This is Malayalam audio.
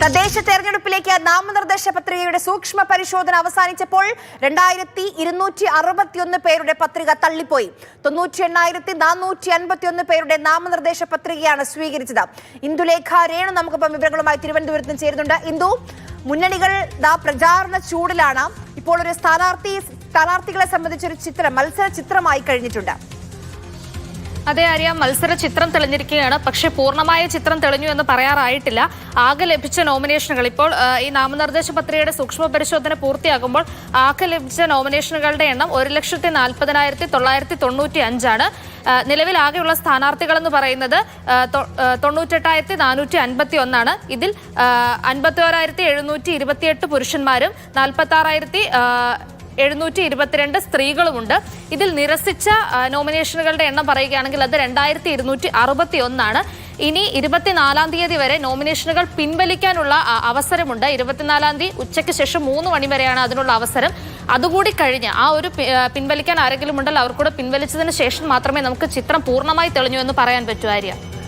തദ്ദേശ തെരഞ്ഞെടുപ്പിലേക്ക് നാമനിർദ്ദേശ പത്രികയുടെ സൂക്ഷ്മ പരിശോധന അവസാനിച്ചപ്പോൾ രണ്ടായിരത്തി ഇരുന്നൂറ്റി അറുപത്തിയൊന്ന് പേരുടെ പത്രിക തള്ളിപ്പോയി. തൊണ്ണൂറ്റി എണ്ണായിരത്തി നാനൂറ്റി അൻപത്തിയൊന്ന് പേരുടെ നാമനിർദ്ദേശ പത്രികയാണ് സ്വീകരിച്ചത്. ഇന്ദുലേഖ രേണു നമുക്കിപ്പം വിവരങ്ങളുമായി തിരുവനന്തപുരത്ത് ചേരുന്നുണ്ട്. ഇന്ദു മുന്നണികൾ ദാ പ്രചാരണ ചൂടിലാണ്. ഇപ്പോൾ ഒരു സ്ഥാനാർത്ഥി സ്ഥാനാർത്ഥികളെ സംബന്ധിച്ചൊരു ചിത്രം മത്സര ചിത്രമായി കഴിഞ്ഞിട്ടുണ്ട്. അതെ ആര്യ മത്സര ചിത്രം തെളിഞ്ഞിരിക്കുകയാണ്. പക്ഷേ പൂർണമായ ചിത്രം തെളിഞ്ഞു എന്ന് പറയാറായിട്ടില്ല. ആകെ ലഭിച്ച നോമിനേഷനുകൾ ഇപ്പോൾ ഈ നാമനിർദ്ദേശ പത്രികയുടെ സൂക്ഷ്മ പരിശോധന പൂർത്തിയാകുമ്പോൾ ആകെ ലഭിച്ച നോമിനേഷനുകളുടെ എണ്ണം ഒരു ലക്ഷത്തി നാൽപ്പതിനായിരത്തി തൊള്ളായിരത്തി തൊണ്ണൂറ്റി അഞ്ചാണ്. നിലവിൽ ആകെയുള്ള സ്ഥാനാർത്ഥികൾ എന്ന് പറയുന്നത് തൊണ്ണൂറ്റെട്ടായിരത്തി നാനൂറ്റി അൻപത്തി ഒന്നാണ്. ഇതിൽ അൻപത്തി ഓരായിരത്തി എഴുന്നൂറ്റി ഇരുപത്തിയെട്ട് പുരുഷന്മാരും നാൽപ്പത്തി ആറായിരത്തി എഴുന്നൂറ്റി ഇരുപത്തിരണ്ട് സ്ത്രീകളുമുണ്ട്. ഇതിൽ നിരസിച്ച നോമിനേഷനുകളുടെ എണ്ണം പറയുകയാണെങ്കിൽ അത് രണ്ടായിരത്തി ഇരുന്നൂറ്റി അറുപത്തി ഒന്നാണ് ഇനി ഇരുപത്തിനാലാം തീയതി വരെ നോമിനേഷനുകൾ പിൻവലിക്കാനുള്ള അവസരമുണ്ട്. ഇരുപത്തിനാലാം തീയതി ഉച്ചയ്ക്ക് ശേഷം മൂന്ന് മണി വരെയാണ് അതിനുള്ള അവസരം. അതുകൂടി കഴിഞ്ഞ് ആ ഒരു പിൻവലിക്കാൻ ആരെങ്കിലും ഉണ്ടല്ലോ അവർക്കൂടെ പിൻവലിച്ചതിന് ശേഷം മാത്രമേ നമുക്ക് ചിത്രം പൂർണമായി തെളിഞ്ഞു എന്ന് പറയാൻ പറ്റൂ